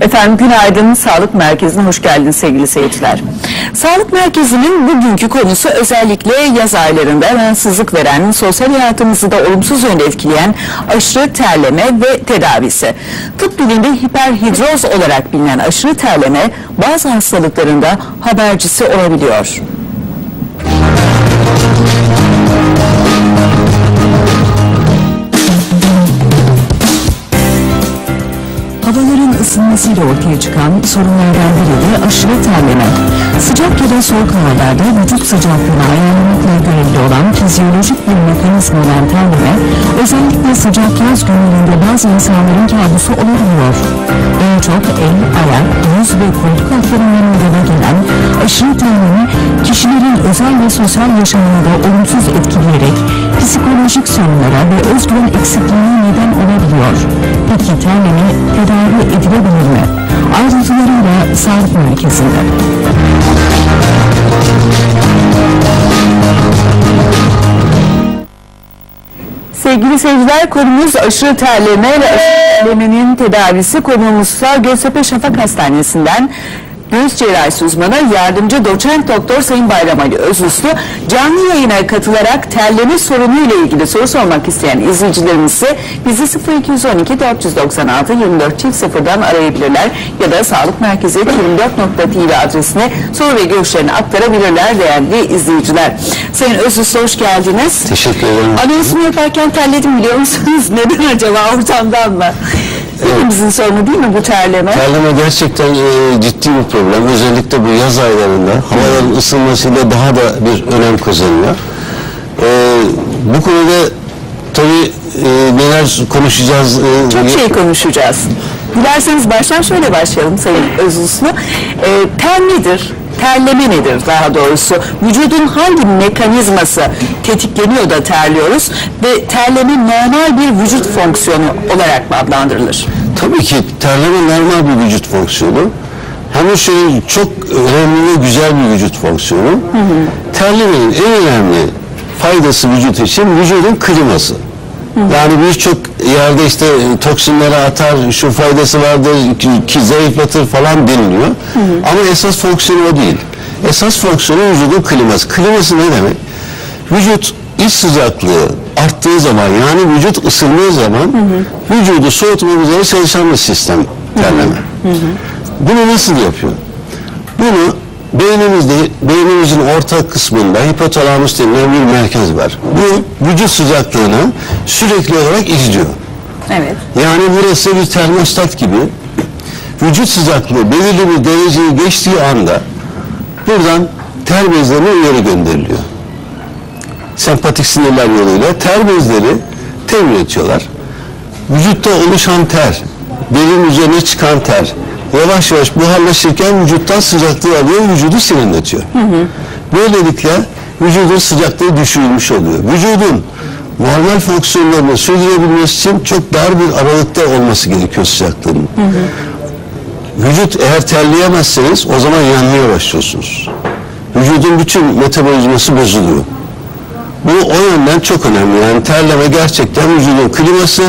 Efendim günaydın. Sağlık Merkezi'ne hoş geldiniz sevgili seyirciler. Sağlık Merkezi'nin bugünkü konusu özellikle yaz aylarında rahatsızlık veren, sosyal hayatımızı da olumsuz yönde etkileyen aşırı terleme ve tedavisi. Tıp dilinde hiperhidroz olarak bilinen aşırı terleme bazı hastalıklarında habercisi olabiliyor. Isınmasıyla ortaya çıkan sorunlardan biri de aşırı terleme. Sıcak ya da soğuk havalarda vücut sıcaklığını ayarlamakla görevli olan fizyolojik bir mekanizma olan terleme, özellikle sıcak yaz günlerinde bazı insanların kabusu olabiliyor. En çok el, ayak, yüz ve koltuk altlarından meydana gelen aşırı terleme, kişilerin özel ve sosyal yaşamını da olumsuz etkileyerek psikolojik sorunlara ve özgüven eksikliğine neden olabiliyor. Peki terleme tedavi edilebilir mi? Ayrıntılarıyla sağlık merkezinde. Sevgili seyirciler konumuz aşırı terleme ve aşırı terlemenin tedavisi konuğumuzsa Göztepe Şafak Hastanesi'nden göğüs cerrahisi uzmanı yardımcı doçent doktor Sayın Bayram Ali Özuslu canlı yayına katılarak terleme sorunuyla ilgili soru sormak isteyen izleyicilerimizi bizi 0212 496 24 çift sıfırdan arayabilirler ya da sağlık merkezi 24.tv adresine soru ve görüşlerini aktarabilirler değerli izleyiciler. Sayın Özuslu hoş geldiniz. Teşekkür ederim. Anonsunu yaparken terledim biliyor musunuz? Neden acaba ortamdan mı? Hepimizin sorunu değil mi bu terleme? Terleme gerçekten e, ciddi bir problem. Özellikle bu yaz aylarında havaların ısınmasıyla daha da bir önem kazanıyor. E, bu konuda tabii e, neler konuşacağız? e, Çok şey konuşacağız. Dilerseniz baştan şöyle başlayalım Sayın Özuslu. Ee, ter nedir? Terleme nedir daha doğrusu? Vücudun hangi mekanizması tetikleniyor da terliyoruz ve terleme normal bir vücut fonksiyonu olarak mı adlandırılır? Tabii ki terleme normal bir vücut fonksiyonu. Hem şöyle çok önemli ve güzel bir vücut fonksiyonu. Terlemenin en önemli faydası vücut için vücudun kliması. Yani birçok yerde işte toksinleri atar, şu faydası vardır ki, ki zayıflatır falan deniliyor. Ama esas fonksiyonu o değil. Esas fonksiyonu vücudun kliması. Kliması ne demek? Vücut iç sıcaklığı arttığı zaman yani vücut ısındığı zaman vücudu soğutmak üzere çalışan bir sistem terleme. Bunu nasıl yapıyor? Bunu beynimizde, beynimizin orta kısmında hipotalamus denilen bir merkez var. Bu vücut sıcaklığını sürekli olarak izliyor. Evet. Yani burası bir termostat gibi vücut sıcaklığı belirli bir dereceyi geçtiği anda buradan ter bezlerine uyarı gönderiliyor. Sempatik sinirler yoluyla ter bezleri ter üretiyorlar. Vücutta oluşan ter, derinin üzerine çıkan ter yavaş yavaş buharlaşırken vücuttan sıcaklığı alıyor, vücudu serinletiyor. Böylelikle vücudun sıcaklığı düşürülmüş oluyor. Vücudun normal fonksiyonlarını sürdürebilmesi için çok dar bir aralıkta olması gerekiyor sıcaklığının. Vücut eğer terleyemezseniz o zaman yanmaya başlıyorsunuz. Vücudun bütün metabolizması bozuluyor. Bu o yönden çok önemli. Yani terleme gerçekten vücudun kliması.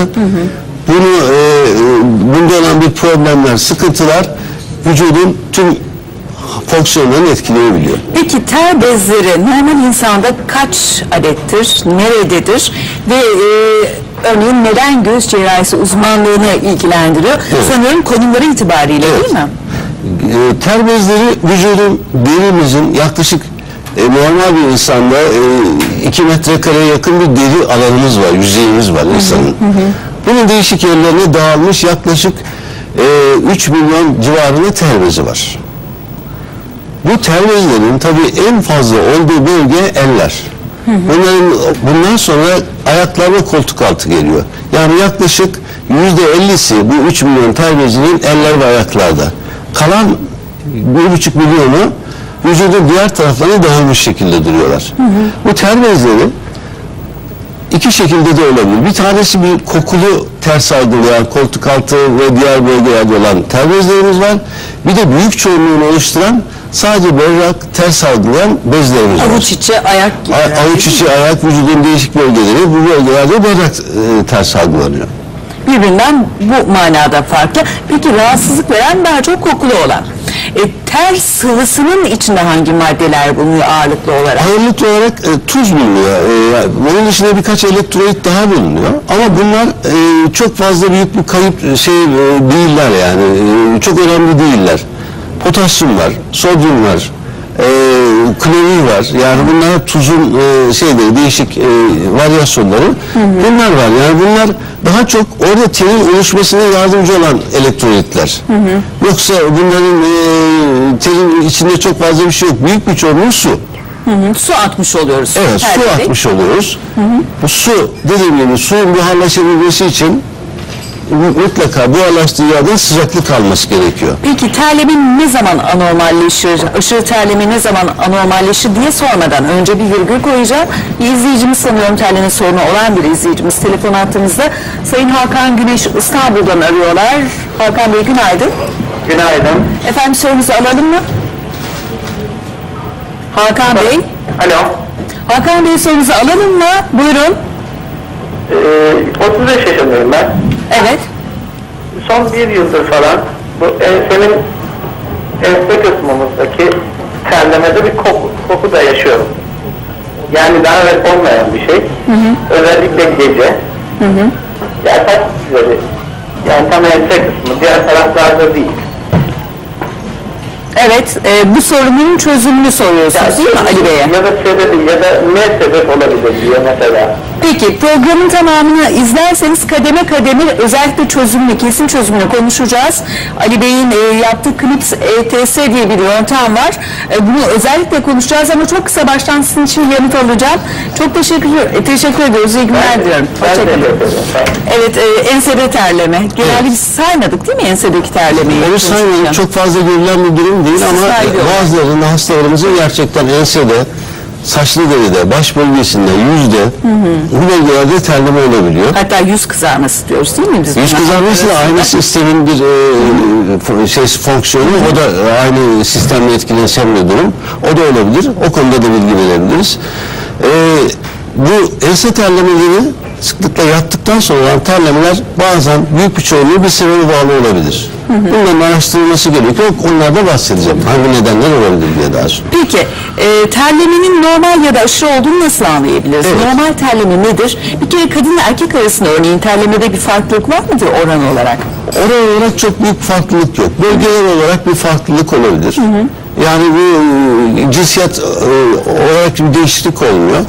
Bunu e, e, bunda olan bir problemler, sıkıntılar vücudun tüm fonksiyonlarını etkileyebiliyor. Peki ter bezleri normal insanda kaç adettir, nerededir ve e, örneğin neden göğüs cerrahisi uzmanlığını ilgilendiriyor? Sanırım konumları itibariyle değil mi? E, ter bezleri vücudun derimizin yaklaşık e, normal bir insanda 2 metrekareye yakın bir deri alanımız var, yüzeyimiz var insanın. Bunun değişik yerlerine dağılmış yaklaşık e, 3 milyon civarında ter bezi var. Bu ter bezlerinin tabii en fazla olduğu bölge eller. Bunların bundan sonra ayaklar ve koltuk altı geliyor. Yani yaklaşık yüzde ellisi bu 3 milyon ter bezinin eller ve ayaklarda. Kalan bir buçuk milyonu vücudun diğer taraflarına dağılmış şekilde duruyorlar. Bu ter bezleri iki şekilde de olabilir. Bir tanesi bir kokulu ter salgılayan koltuk altı ve diğer bölgelerde olan ter bezlerimiz var. Bir de büyük çoğunluğunu oluşturan sadece berrak ter salgılayan bezlerimiz var. Avuç içi, ayak gibi. A- avuç içi ayak vücudun değişik bölgeleri bu bölgelerde berrak e, ter salgılanıyor. birbirinden bu manada farklı. Peki rahatsızlık veren daha çok kokulu olan. E, ter sıvısının içinde hangi maddeler bulunuyor ağırlıklı olarak? Ağırlıklı olarak e, tuz bulunuyor. E, bunun dışında birkaç elektrolit daha bulunuyor. Ama bunlar e, çok fazla büyük bir kayıp e, şey e, değiller yani. E, çok önemli değiller. Potasyum var, sodyum var, e, klorür var. Yani bunlar tuzun e, şeyleri, değişik e, varyasyonları. Bunlar var. Yani bunlar daha çok orada terin oluşmasına yardımcı olan elektrolitler. Yoksa bunların e, terin içinde çok fazla bir şey yok. Büyük bir çoğunluğu su. Hı hı, Su atmış oluyoruz. Evet, su terleyerek. atmış oluyoruz. Bu su, dediğim gibi suyun buharlaşabilmesi için mu- mutlaka buharlaştığı yerden sıcaklık kalması gerekiyor. Peki terleme ne zaman anormalleşir, aşırı terleme ne zaman anormalleşir diye sormadan önce bir virgül koyacağım. Bir izleyicimiz sanıyorum terleme sorunu olan bir izleyicimiz telefon attığımızda Sayın Hakan Güneş İstanbul'dan arıyorlar. Hakan Bey günaydın. Günaydın. Efendim sorunuzu alalım mı? Hakan Bey. Alo. Hakan Bey sorunuzu alalım mı? Buyurun. Ee, 35 yaşındayım ben. Evet. Son bir yıldır falan bu ensemin ense kısmımızdaki terlemede bir koku, koku da yaşıyorum. Yani daha evvel olmayan bir şey. Özellikle gece. Yani saç üzeri. Yani tam ense kısmı. Diğer taraflarda değil. Evet, e, bu sorunun çözümünü soruyorsunuz değil mi Ali Bey'e? Ya da sebebi ya da ne sebep olabilir diye mesela. Peki programın tamamını izlerseniz kademe kademe özellikle çözümünü, kesin çözümünü konuşacağız. Ali Bey'in e, yaptığı Clips ETS diye bir yöntem var. E, bunu özellikle konuşacağız ama çok kısa baştan sizin için yanıt alacağım. Çok teşekkür, e, teşekkür ediyoruz. İyi günler diliyorum. Hoşçakalın. Evet, e, ensede terleme. Genelde biz saymadık değil mi ensedeki terlemeyi? Saymayın konuşurken? çok fazla görülen bir durum değil ama sayıyor. bazılarında hastalarımızın gerçekten ensede, saçlı deride, baş bölgesinde, yüzde bu bölgelerde terleme olabiliyor. Hatta yüz kızarması diyoruz değil mi biz? Yüz kızarması da aynı sistemin bir e, f- şey fonksiyonu. O da aynı sistemle etkileşen bir durum. O da olabilir. O konuda da bilgi verebiliriz. E, bu ense terlemeleri sıklıkla yattıktan sonra olan terlemeler bazen büyük bir çoğunluğu bir sebebe bağlı olabilir. Bunların araştırılması gerekiyor. Onlardan bahsedeceğim. Hangi nedenler olabilir diye daha sonra. Peki, e, terlemenin normal ya da aşırı olduğunu nasıl anlayabiliriz? Evet. Normal terleme nedir? Bir kere kadınla erkek arasında örneğin terlemede bir farklılık var mıdır oran olarak? Oran olarak çok büyük farklılık yok. Bölgeler olarak bir farklılık olabilir. Yani bu e, cinsiyet e, olarak bir değişiklik olmuyor.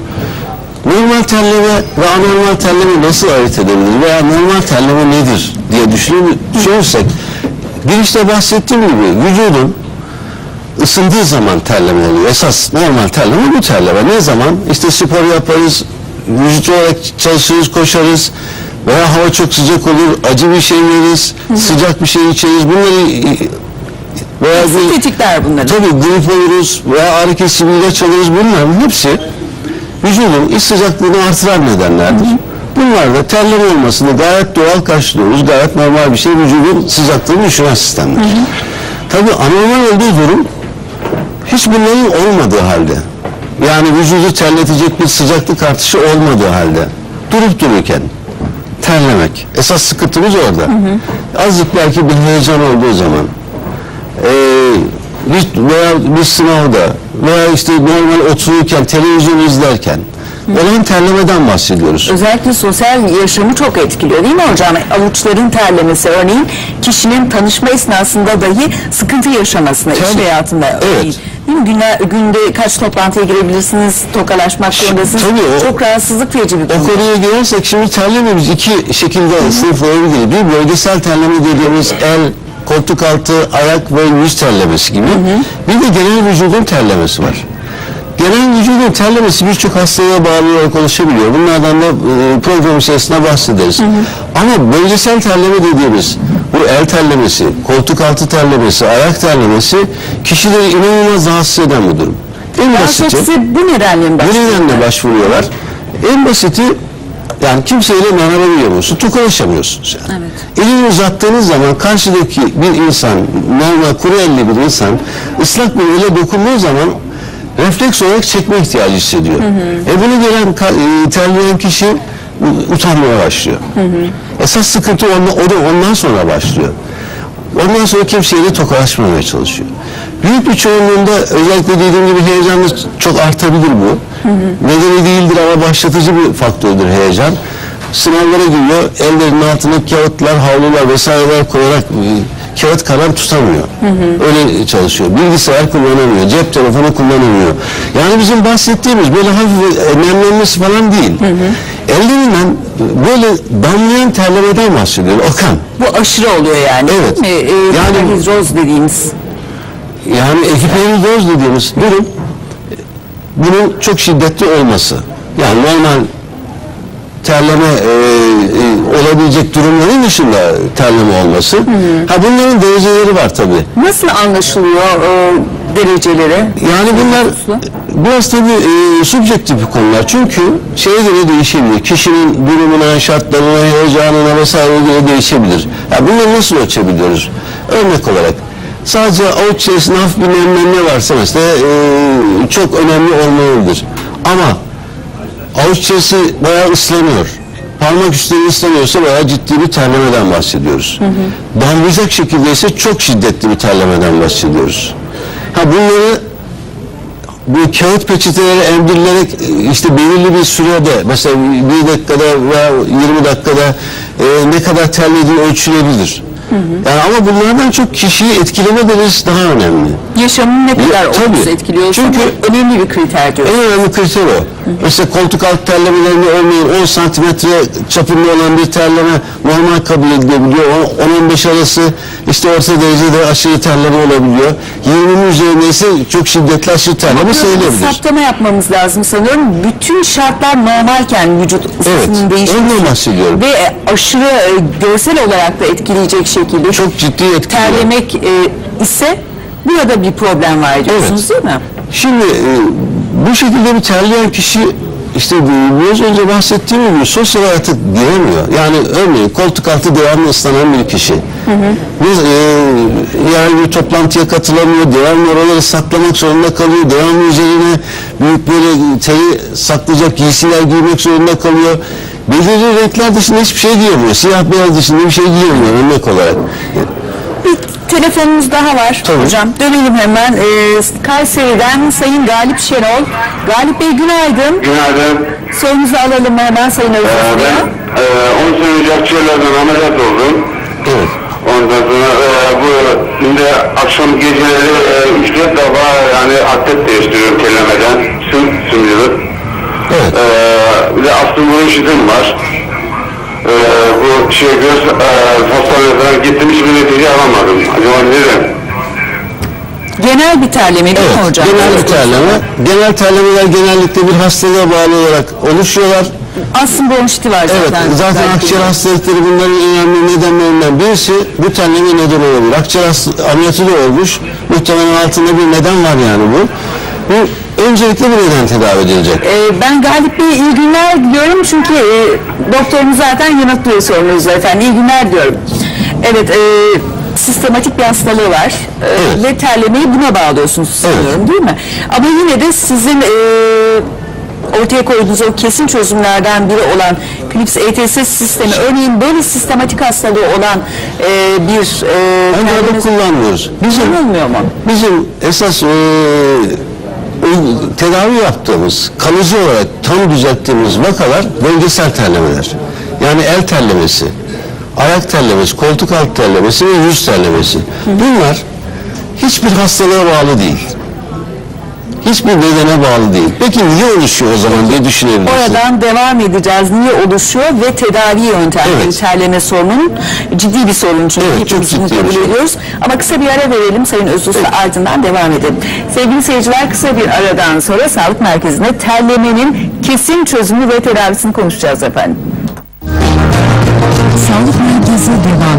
Normal terleme ve anormal terleme nasıl ayırt edilir veya normal terleme nedir diye düşünür- düşünürsek girişte bahsettiğim gibi vücudun ısındığı zaman terleme oluyor. Esas normal terleme bu terleme. Ne zaman? İşte spor yaparız, vücut olarak çalışırız, koşarız veya hava çok sıcak olur, acı bir şey yeriz, sıcak bir şey içeriz. Bunları e, veya bir, Tetikler bunları. tabii grip oluruz veya ağrı kesici ilaç alırız. Bunların hepsi vücudun iç sıcaklığını artıran nedenlerdir. Bunlar da terleme olmasını gayet doğal karşılıyoruz. Gayet normal bir şey vücudun sıcaklığını düşüren sistemler. Tabii anormal olduğu durum hiç bunların olmadığı halde yani vücudu terletecek bir sıcaklık artışı olmadığı halde durup dururken terlemek. Esas sıkıntımız orada. Azıcık belki bir heyecan olduğu zaman eee, bir, veya bir sınavda veya işte normal otururken televizyon izlerken olan terlemeden bahsediyoruz. Özellikle sosyal yaşamı çok etkiliyor değil mi hocam? Avuçların terlemesi örneğin kişinin tanışma esnasında dahi sıkıntı yaşamasına, iş Tabii. hayatında örneğin. Evet. Değil mi? Günler, günde kaç toplantıya girebilirsiniz, tokalaşmak zorundasınız. tabii o- çok rahatsızlık verici bir O konu. konuya girersek şimdi terleme biz iki şekilde sınıflayabiliriz. Bir bölgesel terleme dediğimiz el, koltuk altı, ayak ve yüz terlemesi gibi. Bir de genel vücudun terlemesi var. Genel vücudun terlemesi birçok hastalığa bağlı olarak oluşabiliyor. Bunlardan da e, program içerisinde bahsederiz. Ama bölgesel terleme dediğimiz bu el terlemesi, koltuk altı terlemesi, ayak terlemesi kişileri inanılmaz rahatsız eden bir durum. En size bu nedenle bu nedenle başvuruyorlar. En basiti yani kimseyle merhaba diyemiyorsun, tokalaşamıyorsunuz yani. Evet. Elini uzattığınız zaman karşıdaki bir insan, normal kuru elli bir insan ıslak bir ele dokunduğu zaman refleks olarak çekme ihtiyacı hissediyor. E bunu gelen ka- e, terleyen kişi utanmaya başlıyor. Esas sıkıntı ondan, o da ondan sonra başlıyor. Ondan sonra kimseye de tokalaşmamaya çalışıyor. Büyük bir çoğunluğunda özellikle dediğim gibi heyecanlı çok artabilir bu. Nedeni değildir ama başlatıcı bir faktördür heyecan. Sınavlara giriyor, ellerinin altına kağıtlar, havlular vesaireler koyarak e, kağıt kalem tutamıyor. Öyle çalışıyor. Bilgisayar kullanamıyor, cep telefonu kullanamıyor. Yani bizim bahsettiğimiz böyle hafif e, nemlenmesi falan değil. Ellerinden böyle damlayan terlemeden bahsediyor Okan. Bu aşırı oluyor yani Evet. değil mi? Ee, Yani- yani hidroz dediğimiz. Yani ekiperidioz dediğimiz durum bunun çok şiddetli olması. Yani normal terleme e, e, olabilecek durumların dışında terleme olması. Ha bunların dereceleri var tabii. Nasıl anlaşılıyor e, dereceleri? Yani bunlar biraz tabii e, subjektif konular. Çünkü şeye göre değişebilir. Kişinin durumuna, şartlarına, heyecanına vesaire göre değişebilir. Ya bunları nasıl ölçebiliyoruz? Örnek olarak sadece avuç içerisinde hafif bir nemlenme varsa mesela e, çok önemli olmayabilir. Ama avuç içerisi bayağı ıslanıyor. Parmak üstleri ıslanıyorsa bayağı ciddi bir terlemeden bahsediyoruz. Damlayacak şekilde ise çok şiddetli bir terlemeden bahsediyoruz. Ha bunları bu kağıt peçeteleri emdirilerek e, işte belirli bir sürede mesela bir dakikada veya 20 dakikada e, ne kadar terlediği ölçülebilir. Yani ama bunlardan çok kişiyi etkileme derecesi daha önemli. Yaşamın ne kadar Ya, olumsuz etkiliyorsa Çünkü- önemli bir kriter diyor. En önemli kriter o. Mesela koltuk alt terlemelerinde olmayan 10 santimetre çapında olan bir terleme normal kabul edilebiliyor. O- 10-15 arası işte orta derecede aşırı terleme olabiliyor. 20'nin üzerinde ise çok şiddetli aşırı terleme sayılabilir. saptama yapmamız lazım sanıyorum. Bütün şartlar normalken vücut ısısının Evet, değişmesi ondan bahsediyorum. ve aşırı e, görsel olarak da etkileyecek şekilde Çok ciddi etkiliyor. terlemek e, ise burada bir problem var diyorsunuz değil mi? Şimdi e, bu şekilde bir terleyen kişi işte biraz önce bahsettiğim gibi sosyal hayata giremiyor. Yani örneğin koltuk altı devamlı ıslanan bir kişi. Biz e, yani bir toplantıya katılamıyor, devamlı oraları saklamak zorunda kalıyor, devamlı üzerine büyük böyle teri saklayacak giysiler giymek zorunda kalıyor. Belirli renkler dışında hiçbir şey giyemiyor. Siyah beyaz dışında bir şey giyemiyor örnek olarak. Bir telefonumuz daha var Tabii. hocam. Dönelim hemen. Ee, Kayseri'den Sayın Galip Şenol. Galip Bey günaydın. Günaydın. Sorunuzu alalım hemen Sayın Ee, Özgür. ben e, 10 sene önce akciğerlerden ameliyat oldum. Evet. Ondan sonra e, bu şimdi akşam geceleri e, 3-4 defa yani atlet değiştiriyorum kellemeden. Süm, sümcülük. Evet. E, bir de astımolojim var. E, bu şey göz e, hastaneye falan gittim hiçbir netice alamadım. Acaba neden? Genel bir terleme değil mi Evet, hocam? genel bir terleme. Genel terlemeler genellikle bir hastalığa bağlı olarak oluşuyorlar. Astım bronşiti var Evet, zaten. zaten Belki akciğer de. hastalıkları bunların önemli nedenlerinden birisi bu terleme neden olabilir. Akciğer hasta- ameliyatı da olmuş. Muhtemelen altında bir neden var yani bu. Bu öncelikle bir neden tedavi edilecek. Ee, ben Galip Bey'e iyi günler diliyorum çünkü e, doktorumuz zaten yanıtlıyor sorunuzu efendim. İyi günler diyorum. Evet, e, sistematik bir hastalığı var E, Evet. ve terlemeyi buna bağlıyorsunuz sanıyorum değil mi? Ama yine de sizin e, ortaya koyduğunuz o kesin çözümlerden biri olan Philips ETS sistemi, örneğin böyle sistematik hastalığı olan e, bir e, Onları terlemesi- kullanmıyoruz. Bizim, Kullanılmıyor mu? bizim esas uy- tedavi yaptığımız, kalıcı olarak tam düzelttiğimiz vakalar bölgesel terlemeler. Yani el terlemesi, ayak terlemesi, koltuk alt terlemesi ve yüz terlemesi. Bunlar hiçbir hastalığa bağlı değil. Hiçbir nedene bağlı değil. Peki niye oluşuyor o zaman diye düşünebilirsin. Oradan devam edeceğiz. Niye oluşuyor ve tedavi yöntemleri Evet. terleme sorunun ciddi bir sorun çünkü Evet, hepimiz bunu kabul şey. ediyoruz. Ama kısa bir ara verelim Sayın Özus'la ardından devam edelim. Sevgili seyirciler kısa bir aradan sonra sağlık merkezinde terlemenin kesin çözümü ve tedavisini konuşacağız efendim. Sağlık merkezi devam